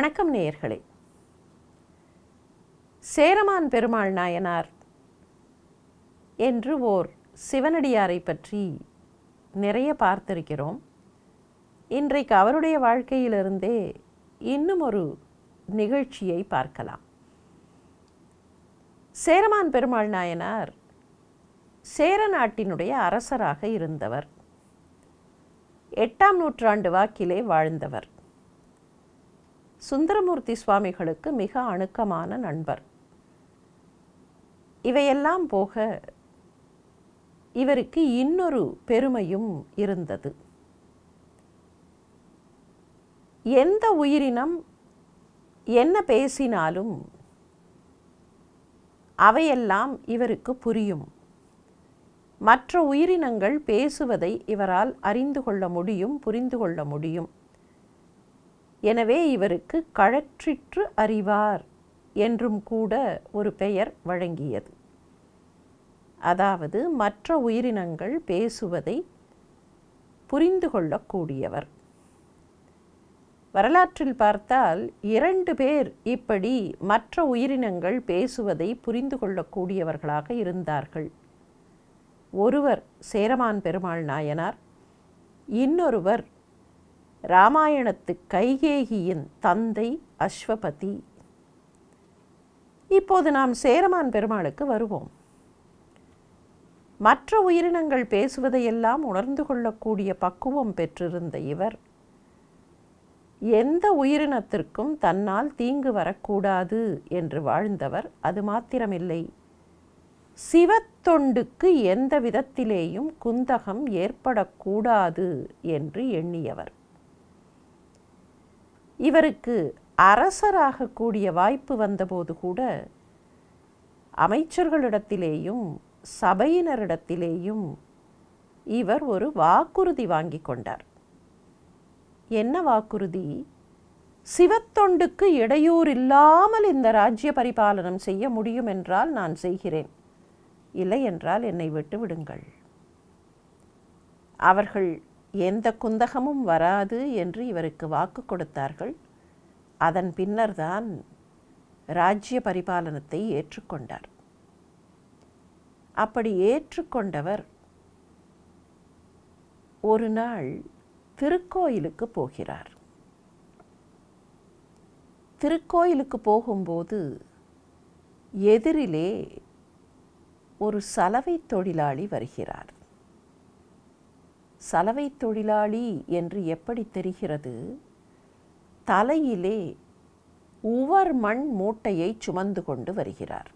வணக்கம் நேயர்களே. சேரமான் பெருமாள் நாயனார் என்று ஓர் சிவனடியாரை பற்றி நிறைய பார்த்திருக்கிறோம். இன்றைக்கு அவருடைய வாழ்க்கையிலிருந்தே இன்னும் ஒரு நிகழ்ச்சியை பார்க்கலாம். சேரமான் பெருமாள் நாயனார் சேர நாட்டினுடைய அரசராக இருந்தவர். எட்டாம் நூற்றாண்டு வாக்கிலே வாழ்ந்தவர். சுந்தரமூர்த்தி சுவாமிகளுக்கு மிக அணுக்கமான நண்பர். இவையெல்லாம் போக இவருக்கு இன்னொரு பெருமையும் இருந்தது. எந்த உயிரினம் என்ன பேசினாலும் அவையெல்லாம் இவருக்கு புரியும். மற்ற உயிரினங்கள் பேசுவதை இவரால் அறிந்து கொள்ள முடியும் புரிந்து கொள்ள முடியும். எனவே இவருக்கு கழற்றிற்று அறிவார் என்றும் கூட ஒரு பெயர் வழங்கியது. அதாவது மற்ற உயிரினங்கள் பேசுவதை புரிந்து கொள்ளக்கூடியவர். வரலாற்றில் பார்த்தால் இரண்டு பேர் இப்படி மற்ற உயிரினங்கள் பேசுவதை புரிந்து கொள்ளக்கூடியவர்களாக இருந்தார்கள். ஒருவர் சேரமான் பெருமாள் நாயனார் இன்னொருவர் ராமாயணத்து கைகேகியின் தந்தை அஸ்வபதி. இப்போது நாம் சேரமான் பெருமாளுக்கு வருவோம். மற்ற உயிரினங்கள் பேசுவதையெல்லாம் உணர்ந்து கொள்ளக்கூடிய பக்குவம் பெற்றிருந்த இவர் எந்த உயிரினத்திற்கும் தன்னால் தீங்கு வரக்கூடாது என்று வாழ்ந்தவர் அது மாத்திரமில்லை. சிவத்தொண்டுக்கு எந்த விதத்திலேயும் குந்தகம் ஏற்படக்கூடாது என்று எண்ணியவர். இவருக்கு அரசராக கூடிய வாய்ப்பு வந்தபோது கூட அமைச்சர்களிடத்திலேயும் சபையினரிடத்திலேயும் இவர் ஒரு வாக்குறுதி வாங்கி கொண்டார். என்ன வாக்குறுதி? சிவத்தொண்டுக்கு இடையூறு இல்லாமல் இந்த ராஜ்ய பரிபாலனம் செய்ய முடியும் என்றால் நான் செய்கிறேன். இல்லை என்றால் என்னை விட்டு விடுங்கள். அவர்கள் எந்த குந்தகமும் வராது என்று இவருக்கு வாக்கு கொடுத்தார்கள். அதன் பின்னர்தான் ராஜ்ய பரிபாலனத்தை ஏற்றுக்கொண்டார். அப்படி ஏற்றுக்கொண்டவர் ஒரு நாள் திருக்கோயிலுக்கு போகிறார். திருக்கோயிலுக்கு போகும்போது எதிரிலே ஒரு சலவை தொழிலாளி வருகிறார். சலவை தொழிலாளி என்று எப்படி தெரிகிறது? தலையிலே உவர் மண் மூட்டையை சுமந்து கொண்டு வருகிறார்.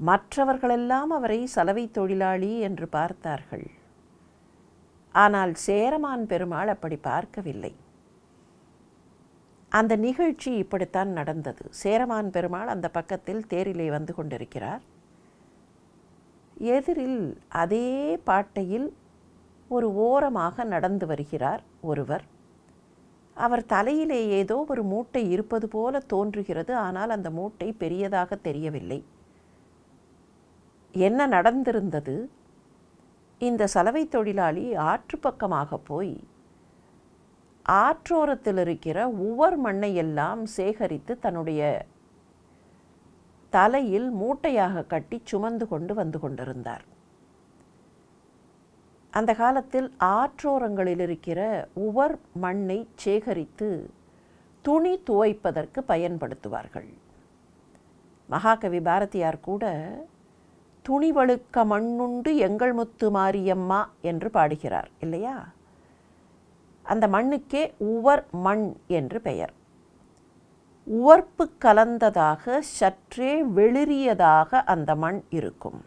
மற்றவர்களெல்லாம் அவரை சலவை தொழிலாளி என்று பார்த்தார்கள். ஆனால் சேரமான் பெருமாள் அப்படி பார்க்கவில்லை. அந்த நிகழ்ச்சி இப்படித்தான் நடந்தது. சேரமான் பெருமாள் அந்த பக்கத்தில் தேரிலே வந்து கொண்டிருக்கிறார். எதிரில் அதே பாட்டையில் ஒரு ஓரமாக நடந்து வருகிறார் ஒருவர். அவர் தலையிலே ஏதோ ஒரு மூட்டை இருப்பது போல தோன்றுகிறது ஆனால் அந்த மூட்டை பெரியதாக தெரியவில்லை. என்ன நடந்திருந்தது? இந்த சலவை தொழிலாளி ஆற்று பக்கமாக போய் ஆற்றோரத்தில் இருக்கிற உவர் மண்ணை எல்லாம் சேகரித்து தன்னுடைய தலையில் மூட்டையாக கட்டி சுமந்து கொண்டு வந்து கொண்டிருந்தார். அந்த காலத்தில் ஆற்றோரங்களில் இருக்கிற உவர் மண்ணை சேகரித்து துணி துவைப்பதற்கு பயன்படுத்துவார்கள். மகாகவி பாரதியார் கூட துணிவழுக்க மண்ணுண்டு எங்கள் முத்து மாரியம்மா என்று பாடுகிறார் இல்லையா? அந்த மண்ணுக்கே உவர் மண் என்று பெயர். உவர்ப்பு கலந்ததாக சற்றே வெளிரியதாக அந்த மண் இருக்கும்.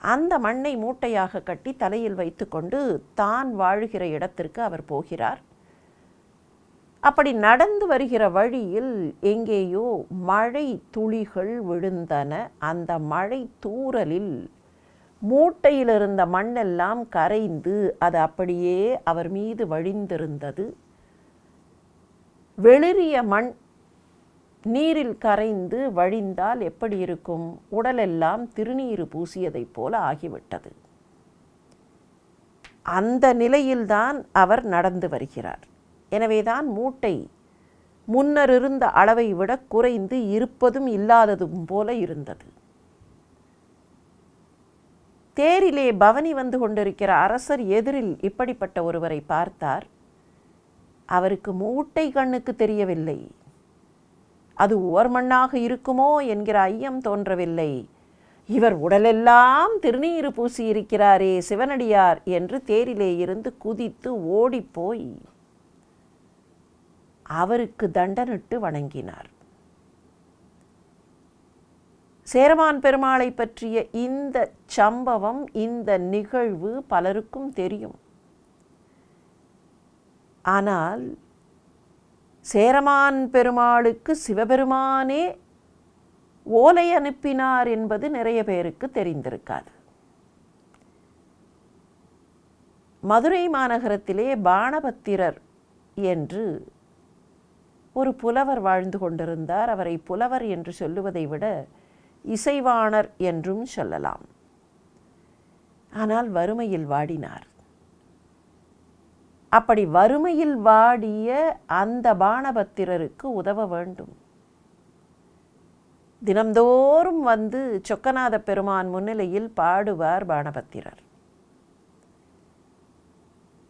அந்த மண்ணை மூட்டையாக கட்டி தலையில் வைத்துக்கொண்டு தான் வாழுகிற இடத்திற்கு அவர் போகிறார். அப்படி நடந்து வருகிற வழியில் எங்கேயோ மழை துளிகள் விழுந்தன. அந்த மழை தூறலில் மூட்டையில் இருந்த மண்ணெல்லாம் கரைந்து அது அப்படியே அவர் மீது வழிந்திருந்தது. வெளிரிய மண் நீரில் கரைந்து வழிந்தால் எப்படி இருக்கும்? உடலெல்லாம் திருநீறு பூசியதைப் போல ஆகிவிட்டது. அந்த நிலையில்தான் அவர் நடந்து வருகிறார். எனவேதான் மூட்டை முன்னர் இருந்த அளவை விட குறைந்து இருப்பதும் இல்லாததும் போல இருந்தது. தேரிலே பவனி வந்து கொண்டிருக்கிற அரசர் எதிரில் இப்படிப்பட்ட ஒருவரை பார்த்தார். அவருக்கு மூட்டை கண்ணுக்கு தெரியவில்லை. அது ஓர்மண்ணாக இருக்குமோ என்கிற ஐயம் தோன்றவில்லை. இவர் உடலெல்லாம் திருநீறு பூசியிருக்கிறாரே சிவனடியார் என்று தேரிலே இருந்து குதித்து ஓடிப்போய் அவருக்கு தண்டனிட்டு வணங்கினார். சேரமான் பெருமாளை பற்றிய இந்த சம்பவம் இந்த நிகழ்வு பலருக்கும் தெரியும். ஆனால் சேரமான் பெருமாளுக்கு சிவபெருமானே ஓலை அனுப்பினார் என்பது நிறைய பேருக்கு தெரிந்திருக்காது. மதுரை மாநகரத்திலே பாணபத்திரர் என்று ஒரு புலவர் வாழ்ந்து கொண்டிருந்தார். அவரை புலவர் என்று சொல்லுவதை விட இசைவாணர் என்றும் சொல்லலாம். ஆனால் வறுமையில் வாடினார். அப்படி வறுமையில் வாடிய அந்த பாணபத்திரருக்கு உதவ வேண்டும். தினம்தோறும் வந்து சொக்கநாத பெருமான் முன்னிலையில் பாடுவார் பாணபத்திரர்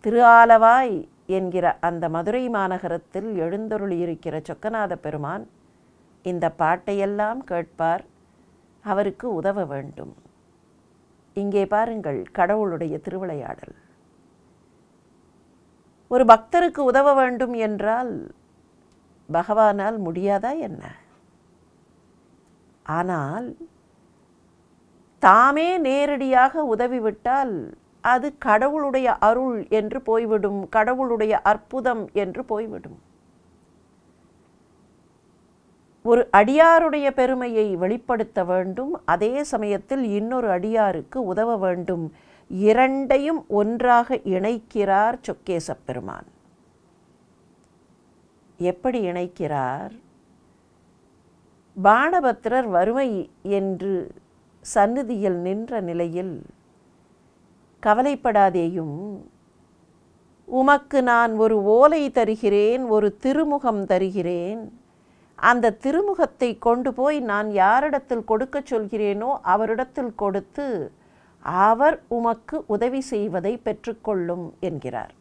திரு ஆலவாய் என்கிற அந்த மதுரை மாநகரத்தில் எழுந்தருளியிருக்கிற சொக்கநாத பெருமான் இந்த பாட்டையெல்லாம் கேட்பார் அவருக்கு உதவ வேண்டும். இங்கே பாருங்கள் கடவுளுடைய திருவிளையாடல். ஒரு பக்தருக்கு உதவ வேண்டும் என்றால் பகவானால் முடியாதா என்ன? ஆனால் தாமே நேரடியாக உதவிவிட்டால் அது கடவுளுடைய அருள் என்று போய்விடும் கடவுளுடைய அற்புதம் என்று போய்விடும். ஒரு அடியாருடைய பெருமையை வெளிப்படுத்த வேண்டும் அதே சமயத்தில் இன்னொரு அடியாருக்கு உதவ வேண்டும் இரண்டையும் ஒன்றாக இணைக்கிறார் சொக்கேசப் பெருமான் எப்படி இணைக்கிறார்? பாணபத்திரர் வறுமை என்று சந்நிதியில் நின்ற நிலையில் கவலைப்படாதேயும் உமக்கு நான் ஒரு ஓலை தருகிறேன் ஒரு திருமுகம் தருகிறேன். அந்த திருமுகத்தை கொண்டு போய் நான் யாரிடத்தில் கொடுக்க சொல்கிறேனோ அவரிடத்தில் கொடுத்து அவர் உமக்கு உதவி செய்வதை பெற்றுக்கொள்ளும் என்கிறார்.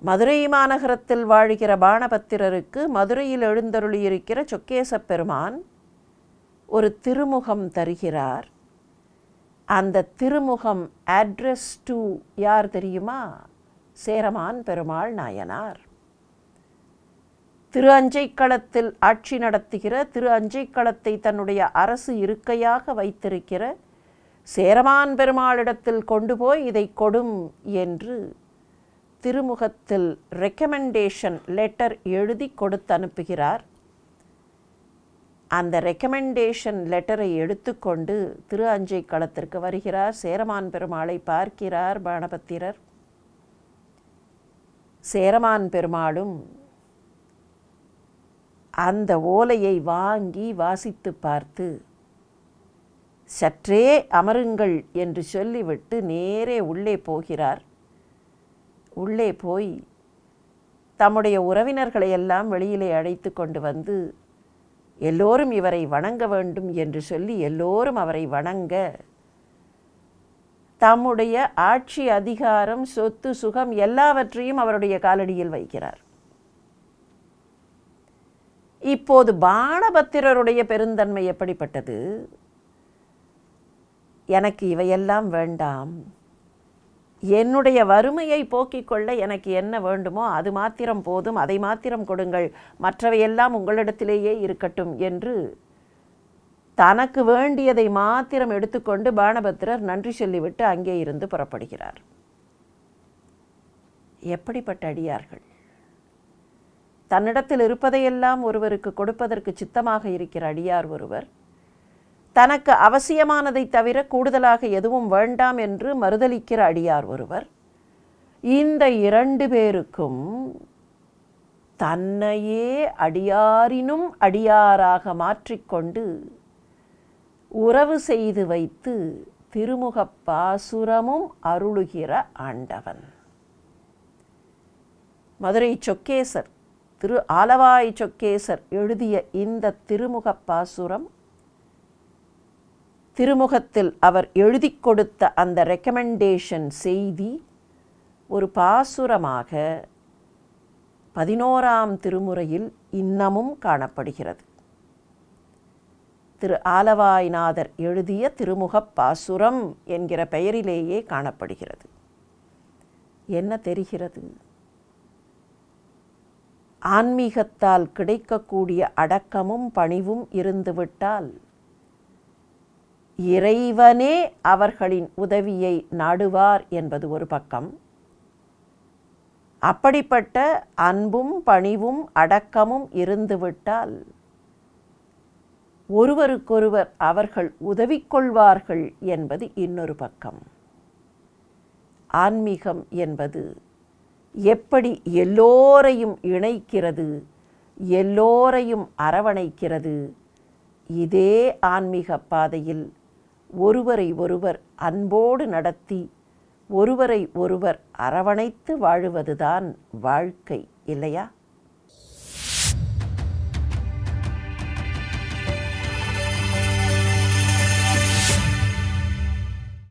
மதுரை மாநகரத்தில் வாழ்கிற பாணபத்திரருக்கு மதுரையில் எழுந்தருளியிருக்கிற சொக்கேசப் பெருமான் ஒரு திருமுகம் தருகிறார். அந்த திருமுகம் அட்ரஸ் டு யார் தெரியுமா? சேரமான் பெருமாள் நாயனார். திரு அஞ்சைக்களத்தில் ஆட்சி நடத்துகிற திரு அஞ்சைக்களத்தை தன்னுடைய அரசு இருக்கையாக வைத்திருக்கிற சேரமான் பெருமாளிடத்தில் கொண்டு போய் இதை கொடும் என்று திருமுகத்தில் ரெக்கமெண்டேஷன் லெட்டர் எழுதி கொடுத்து அனுப்புகிறார். அந்த ரெக்கமெண்டேஷன் லெட்டரை எடுத்துக்கொண்டு திரு அஞ்சை களத்திற்கு வருகிறார். சேரமான் பெருமாளை பார்க்கிறார் பாணபத்திரர் சேரமான் பெருமாளும் அந்த ஓலையை வாங்கி வாசித்து பார்த்து சற்றே அமருங்கள் என்று சொல்லிவிட்டு நேரே உள்ளே போகிறார். உள்ளே போய் தம்முடைய உறவினர்களை எல்லாம் வெளியிலே அழைத்து கொண்டு வந்து எல்லோரும் இவரை வணங்க வேண்டும் என்று சொல்லி எல்லோரும் அவரை வணங்க தம்முடைய ஆட்சி அதிகாரம் சொத்து சுகம் எல்லாவற்றையும் அவருடைய காலடியில் வைக்கிறார். இப்போது பாணபத்திரருடைய பெருந்தன்மை எப்படிப்பட்டது? எனக்கு இவையெல்லாம் வேண்டாம். என்னுடைய வறுமையை போக்கிக் கொள்ள எனக்கு என்ன வேண்டுமோ அது மாத்திரம் போதும் அதை மாத்திரம் கொடுங்கள். மற்றவையெல்லாம் உங்களிடத்திலேயே இருக்கட்டும் என்று தனக்கு வேண்டியதை மாத்திரம் எடுத்துக்கொண்டு பாணபத்திரர் நன்றி சொல்லிவிட்டு அங்கே இருந்து புறப்படுகிறார். எப்படிப்பட்ட அடியார்கள்? தன்னிடத்தில் இருப்பதையெல்லாம் ஒருவருக்கு கொடுப்பதற்கு சித்தமாக இருக்கிற அடியார் ஒருவர் தனக்கு அவசியமானதை தவிர கூடுதலாக எதுவும் வேண்டாம் என்று மறுதளிக்கிற அடியார் ஒருவர் இந்த இரண்டு பேருக்கும் தன்னையே அடியாரினும் அடியாராக மாற்றிக்கொண்டு உறவு செய்து வைத்து திருமுகப்பாசுரமும் அருளுகிற ஆண்டவன். மதுரை சொக்கேசர் திரு ஆலவாய் சொக்கேசர் எழுதிய இந்த திருமுக பாசுரம் திருமுகத்தில் அவர் எழுதி கொடுத்த அந்த ரெக்கமெண்டேஷன் செய்தி ஒரு பாசுரமாக பதினோராம் திருமுறையில் இன்னமும் காணப்படுகிறது. திரு ஆலவாய்நாதர் எழுதிய திருமுகப் பாசுரம் என்கிற பெயரிலேயே காணப்படுகிறது. என்ன தெரிகிறது? ஆன்மீகத்தால் கிடைக்கக்கூடிய அடக்கமும் பணிவும் இருந்துவிட்டால் இறைவனே அவர்களின் உதவியை நாடுவார் என்பது ஒரு பக்கம். அப்படிப்பட்ட அன்பும் பணிவும் அடக்கமும் இருந்துவிட்டால் ஒருவருக்கொருவர் அவர்கள் உதவி கொள்வார்கள் என்பது இன்னொரு பக்கம். ஆன்மீகம் என்பது எப்படி எல்லோரையும் இணைக்கிறது எல்லோரையும் அரவணைக்கிறது இதே ஆன்மீக பாதையில் ஒருவரை ஒருவர் அன்போடு நடத்தி ஒருவரை ஒருவர் அரவணைத்து வாழுவதுதான் வாழ்க்கை இல்லையா?